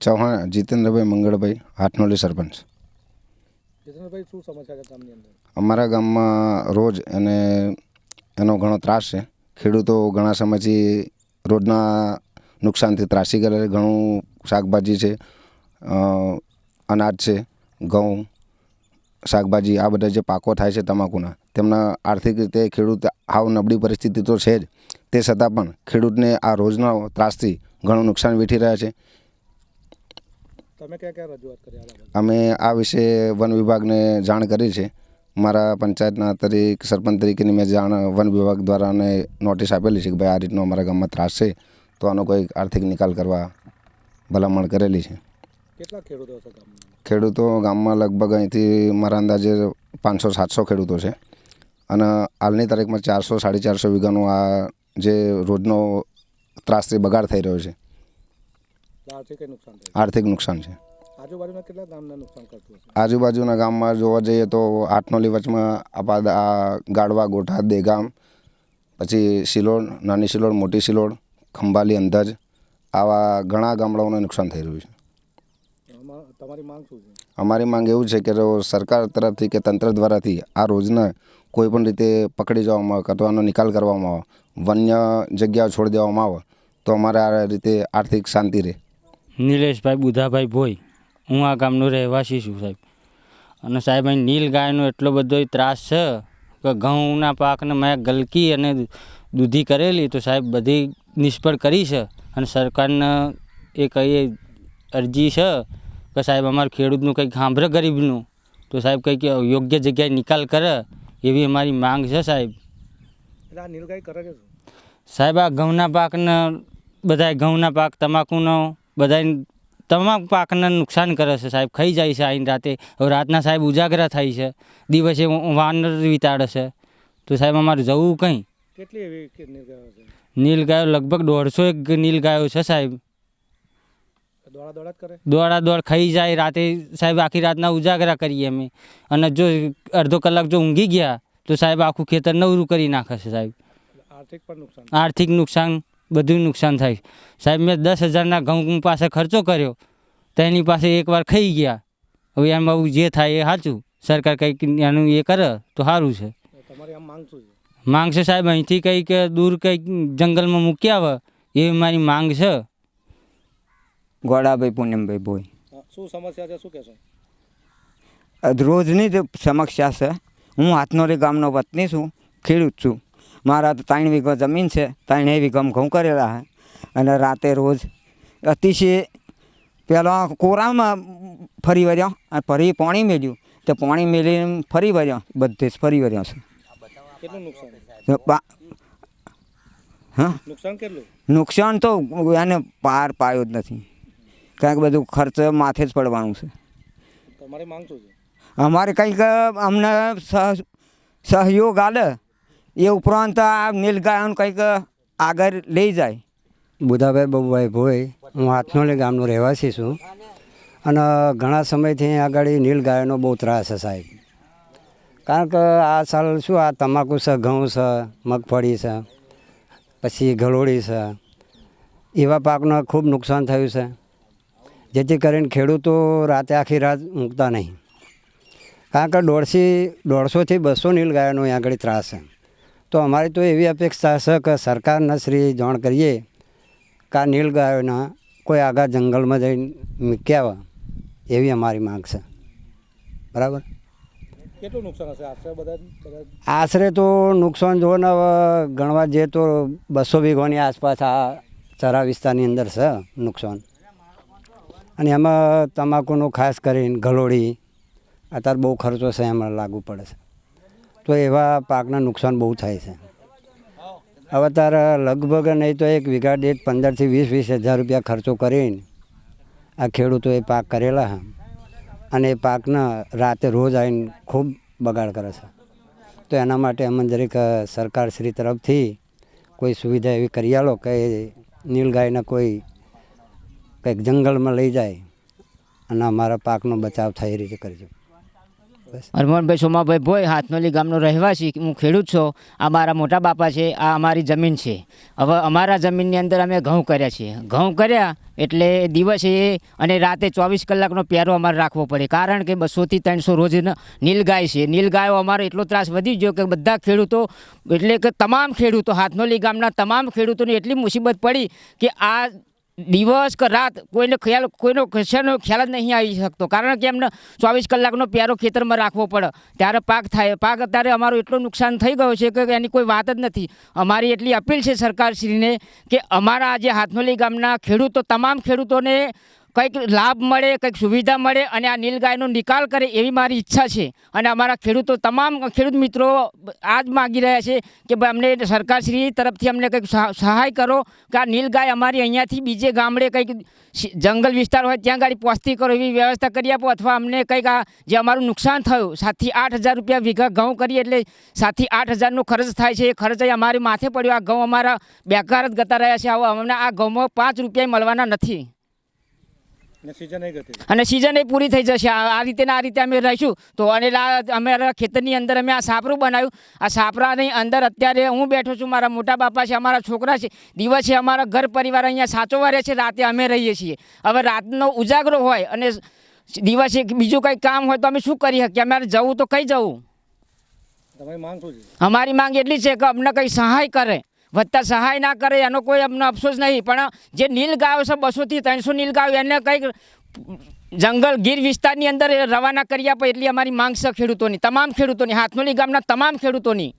ચૌહાણ જીતેન્દ્રભાઈ મંગળભાઈ હાથનોલી સરપંચ. જીતેન્દ્રભાઈ શું સમસ્યા છે ગામની અંદર? અમારા ગામમાં રોજ અને એનો ઘણો ત્રાસ છે. ખેડૂતો ઘણા સમયથી રોજના નુકસાનથી ત્રાસી કરે ઘણું શાકભાજી છે અનાજ છે ઘઉં શાકભાજી આ બધા જે પાકો થાય છે તમાકુના તેમના આર્થિક રીતે ખેડૂત હાવ નબળી પરિસ્થિતિ તો છે જ. તે છતાં પણ ખેડૂતને આ રોજના ત્રાસથી ઘણું નુકસાન વેઠી રહ્યા છે. તમે ક્યાં ક્યાં રજૂઆત કરી અમે આ વિશે વન વિભાગને જાણ કરી છે. મારા પંચાયતના તરીકે સરપંચ તરીકેની મેં જાણ વન વિભાગ દ્વારા અને નોટિસ આપેલી છે કે ભાઈ આ રીતનો અમારા ગામમાં ત્રાસ છે. તો આનો કોઈ આર્થિક નિકાલ કરવા ભલામણ કરેલી છે. કેટલા ખેડૂતો હશે ખેડૂતો ગામમાં લગભગ અહીંથી મારા અંદાજે પાંચસો સાતસો ખેડૂતો છે. અને હાલની તારીખમાં ચારસો સાડી ચારસો વીઘાનું આ જે રોજનો ત્રાસથી બગાડ થઈ રહ્યો છે. આર્થિક નુકસાન છે. આજુબાજુના કેટલા ગામને નુકસાન કરતું હશે? આજુબાજુના ગામમાં જોવા જઈએ તો આઠનોલી વચમાં આ ગાડવા ગોઠા દેગામ પછી સિલોડ નાની સિલોડ મોટી સિલોડ ખંભાલી અંધજ આવા ઘણા ગામડાઓને નુકસાન થઈ રહ્યું છે. તમારી માંગ શું છે? અમારી માંગ એવું છે કે જો સરકાર તરફથી કે તંત્ર દ્વારાથી આ રોજના કોઈ પણ રીતે પકડી જવામાં આવે કાં નિકાલ કરવામાં આવે વન્ય જગ્યાઓ છોડી દેવામાં આવે તો અમારે આ રીતે આર્થિક શાંતિ રહે. નિલેશભાઈ બુધાભાઈ ભોઈ હું આ ગામનો રહેવાસી છું સાહેબ. અને સાહેબ અહીં નીલ ગાયનો એટલો બધો ત્રાસ છે કે ઘઉંના પાકને મેં ગલકી અને દૂધી કરેલી તો સાહેબ બધી નિષ્ફળ કરી છે. અને સરકારને એ કહીએ અરજી છે કે સાહેબ અમારું ખેડૂતનું કંઈક સાંભળે ગરીબનું તો સાહેબ કંઈક યોગ્ય જગ્યાએ નિકાલ કરે એવી અમારી માંગ છે સાહેબ. સાહેબ આ ઘઉંના પાકને બધાય ઘઉંના પાક તમાકુનો બધાય તમામ પાકને નુકસાન કરે છે સાહેબ. ખાઈ જાય છે આઈને રાતે. હવે રાતના સાહેબ ઉજાગરા થાય છે. દિવસે વાનર વિતાડે છે. તો સાહેબ અમારે જવું કંઈ? કેટલી નીલગાયો લગભગ દોઢસો એક નીલગાયો છે સાહેબ. દોડા દોડા ખાઈ જાય. રાતે સાહેબ આખી રાતના ઉજાગરા કરીએ અમે. અને જો અડધો કલાક જો ઊંઘી ગયા તો સાહેબ આખું ખેતર નવરું કરી નાખે છે સાહેબ. આર્થિક પણ નુકસાન આર્થિક નુકસાન બધું નુકસાન થાય સાહેબ મેં દસ હજારના ઘઉં પાસે ખર્ચો કર્યો. તો એની પાસે એકવાર ખાઈ ગયા. હવે એમ બહુ જે થાય એ સાચું. સરકાર કંઈક એનું એ કરે તો સારું છે. તમારી માંગ છે? સાહેબ અહીંથી કંઈક દૂર કંઈક જંગલમાં મૂકી આવે. એ મારી માંગ છે. ગોડાભાઈ પૂનમભાઈ ભોઈ શું સમસ્યા છે? શું કહેશો? રોજની જ સમસ્યા છે. હું હાથનોરી ગામનો વતની છું ખેડૂત છું. મારા તો ત્રણ વીઘો જમીન છે ત્રણેય વીઘામાં ઘઉં કરેલા છે. અને રાતે રોજ અતિશય પહેલાં કોરામાં ફરી વર્યો અને ફરી પાણી મેળ્યું. તો પાણી મેળીને ફરી વર્યો બધે જ ફરી વર્યો છે. નુકસાન? તો હા? નુકસાન તો એને પાર પાયો જ નથી. કારણ કે બધું ખર્ચ માથે જ પડવાનું છે. અમારે કંઈક અમને સહયોગ આલે. એ ઉપરાંત આ નીલગાયન કંઈક આગળ લઈ જાય. બુધાભાઈ બબુભાઈ ભોઈ, હું હાથનોલી ગામનો રહેવાસી છું. અને ઘણા સમયથી આગળ નીલ ગાયનો બહુ ત્રાસ છે સાહેબ. કારણ કે આ સાલ શું, આ તમાકુ છે, ઘઉં છે, મગફળી છે, પછી ગળોળી છે. એવા પાકને ખૂબ નુકસાન થયું છે. જેથી કરીને ખેડૂતો રાતે આખી રાત ઊંઘતા નહીં. કારણ કે દોઢસી, દોઢસોથી બસો નીલગાયનો આગળ ત્રાસ છે. તો અમારી તો એવી અપેક્ષા છે કે સરકારને શ્રી જાણ કરીએ કે આ નીલગાયોના કોઈ આગા જંગલમાં જઈને મૂક્યા એવી અમારી માંગ છે. બરાબર? કેટલું નુકસાન હશે? આશરે બધા બધા આશરે તો નુકસાન જો ને હવે ગણવા જઈએ તો બસો વીઘોની આસપાસ આ ચરા વિસ્તારની અંદર છે નુકસાન. અને એમાં તમાકુનું ખાસ કરીને ગલોડી અત્યારે બહુ ખર્ચો છે એમાં લાગુ પડે છે. તો એવા પાકના નુકસાન બહુ થાય છે. હવે તારે લગભગ નહીં તો એક વીઘા દીઠ પંદરથી વીસ વીસ હજાર રૂપિયા ખર્ચો કરીને આ ખેડૂતોએ પાક કરેલા છે. અને એ પાકના રાતે રોજ આવીને ખૂબ બગાડ કરે છે. તો એના માટે અમને જરીક સરકારશ્રી તરફથી કોઈ સુવિધા એવી કરી આલો કે નીલગાયને કોઈ કંઈક જંગલમાં લઈ જાય અને અમારા પાકનો બચાવ થાય એ રીતે કરજો હરમોહનભાઈ સોમાભાઈ ભોય, હાથનોલી ગામનો રહેવાસી, હું ખેડૂત છું. આ મારા મોટા બાપા છે, આ અમારી જમીન છે. હવે અમારા જમીનની અંદર અમે ઘઉં કર્યા છીએ. ઘઉં કર્યા એટલે દિવસે અને રાતે ચોવીસ કલાકનો પ્યારો અમારે રાખવો પડે. કારણ કે બસોથી ત્રણસો રોજ નીલગાય છે. નીલગાયો અમારો એટલો ત્રાસ વધી ગયો કે બધા ખેડૂતો, એટલે કે તમામ ખેડૂતો, હાથનોલી ગામના તમામ ખેડૂતોની એટલી મુસીબત પડી કે આ દિવસ કે રાત કોઈને ખ્યાલ, કોઈનો કશાનો ખ્યાલ જ નહીં આવી શકતો. કારણ કે એમને ચોવીસ કલાકનો પ્યારો ખેતરમાં રાખવો પડે. ત્યારે પાક થાય. પાક અત્યારે અમારું એટલું નુકસાન થઈ ગયું છે કે એની કોઈ વાત જ નથી. અમારી એટલી અપીલ છે સરકારશ્રીને કે અમારા આજે હાથનોલી ગામના ખેડૂતો, તમામ ખેડૂતોને કંઈક લાભ મળે, કંઈક સુવિધા મળે અને આ નીલગાયનો નિકાલ કરે એવી મારી ઈચ્છા છે. અને અમારા ખેડૂતો તમામ ખેડૂત મિત્રો આ જ માગી રહ્યા છે કે ભાઈ અમને સરકારશ્રી તરફથી અમને કંઈક સહાય કરો, કે આ નીલગાય અમારી અહીંયાથી બીજે ગામડે કંઈક જંગલ વિસ્તાર હોય ત્યાં ગાડી પહોંચતી કરો એવી વ્યવસ્થા કરી આપો અથવા અમને કંઈક આ જે અમારું નુકસાન થયું, સાતથી આઠ હજાર રૂપિયા વીઘા ઘઉં કરીએ એટલે સાતથી આઠ હજારનો ખર્ચ થાય છે. એ ખર્ચ અમારી માથે પડ્યો. આ ઘઉં અમારા બેકાર જ ગતા રહ્યા છે. આવો અમને આ ઘઉંમાં પાંચ રૂપિયા મળવાના નથી. અને સિઝન એ પૂરી થઈ જશે. આ રીતે આ રીતે અમે રહીશું. તો અને અમારા ખેતરની અંદર અમે આ સાપરું બનાવ્યું. આ સાપરાની અંદર અત્યારે હું બેઠો છું. મારા મોટા બાપા છે અમારા છોકરા છે. દિવસે અમારા ઘર પરિવાર અહીંયા સાચવવા રહે છે. રાતે અમે રહીએ છીએ. હવે રાતનો ઉજાગરો હોય અને દિવસે બીજું કંઈ કામ હોય તો અમે શું કરી શકીએ? અમારે જવું તો કઈ જવું? અમારી માંગ એટલી છે કે અમને કંઈ સહાય કરે. વધતા સહાય ના કરે, એનો કોઈ અમને અફસોસ નહીં. પણ જે નીલ ગાયો છે, બસોથી ત્રણસો નીલ ગાયો, એને કંઈક જંગલ, ગીર વિસ્તારની અંદર રવાના કરી આપે એટલી અમારી માંગ છે ખેડૂતોની. તમામ ખેડૂતોની, હાથનોલી ગામના તમામ ખેડૂતોની.